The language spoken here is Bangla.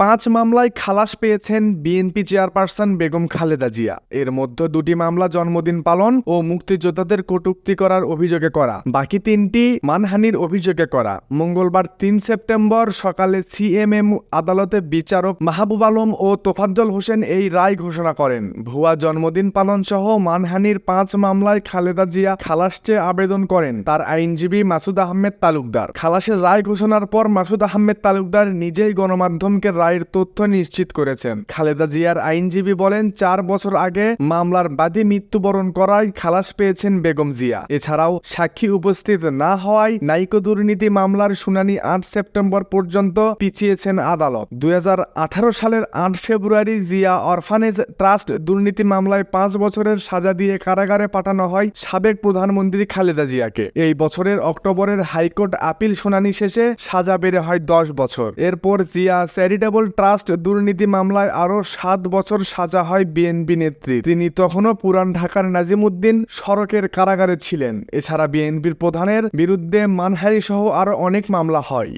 পাঁচ মামলায় খালাস পেয়েছেন বিএনপি চেয়ারপারসন বেগম খালেদা জিয়া। এর মধ্যে দুটি মামলা জন্মদিন পালন ও মুক্তিযোদ্ধাদের কটূক্তি করার অভিযোগে করা। বাকি তিনটি মানহানির অভিযোগে করা। মঙ্গলবার তিন সেপ্টেম্বর সকালে সিএমএম আদালতে বিচারক মাহবুব আলম ও তোফাজ্জল হোসেন এই রায় ঘোষণা করেন। ভুয়া জন্মদিন পালন সহ মানহানির পাঁচ মামলায় খালেদা জিয়া খালাস চেয়ে আবেদন করেন তার আইনজীবী মাসুদ আহমেদ তালুকদার। খালাসের রায় ঘোষণার পর মাসুদ আহমেদ তালুকদার নিজেই গণমাধ্যমকে রায়ের তথ্য নিশ্চিত করেছেন। খালেদা জিয়ার আইনজীবী বলেন, চার বছর আগে মামলার বাদী মৃত্যুবরণ করায় খালাস পেয়েছেন বেগম জিয়া। এছাড়াও সাক্ষী উপস্থিত না হওয়ায় নাইকো দুর্নীতি মামলার শুনানি আট সেপ্টেম্বর পর্যন্ত পিছিয়েছেন আদালত। দুই সালের আট ফেব্রুয়ারি জিয়া অরফানেজ ট্রাস্ট দুর্নীতি মামলায় পাঁচ বছরের সাজা দিয়ে কারাগারে পাঠানো হয় সাবেক প্রধানমন্ত্রী খালেদা জিয়াকে। এই বছরের অক্টোবরের হাইকোর্ট আপিল শুনানি শেষে সাজা বেড়ে হয় দশ বছর। এরপর জিয়া চ্যারিটেবল ট্রাস্ট দুর্নীতি মামলায় আরও সাত বছর সাজা হয় বিএনপি নেত্রী। তিনি তখনও পুরান ঢাকার নাজিমুদ্দিন সড়কের কারাগারে ছিলেন। এছাড়া বিএনপির প্রধানের বিরুদ্ধে মানহারি সহ আরও অনেক মামলা হয়।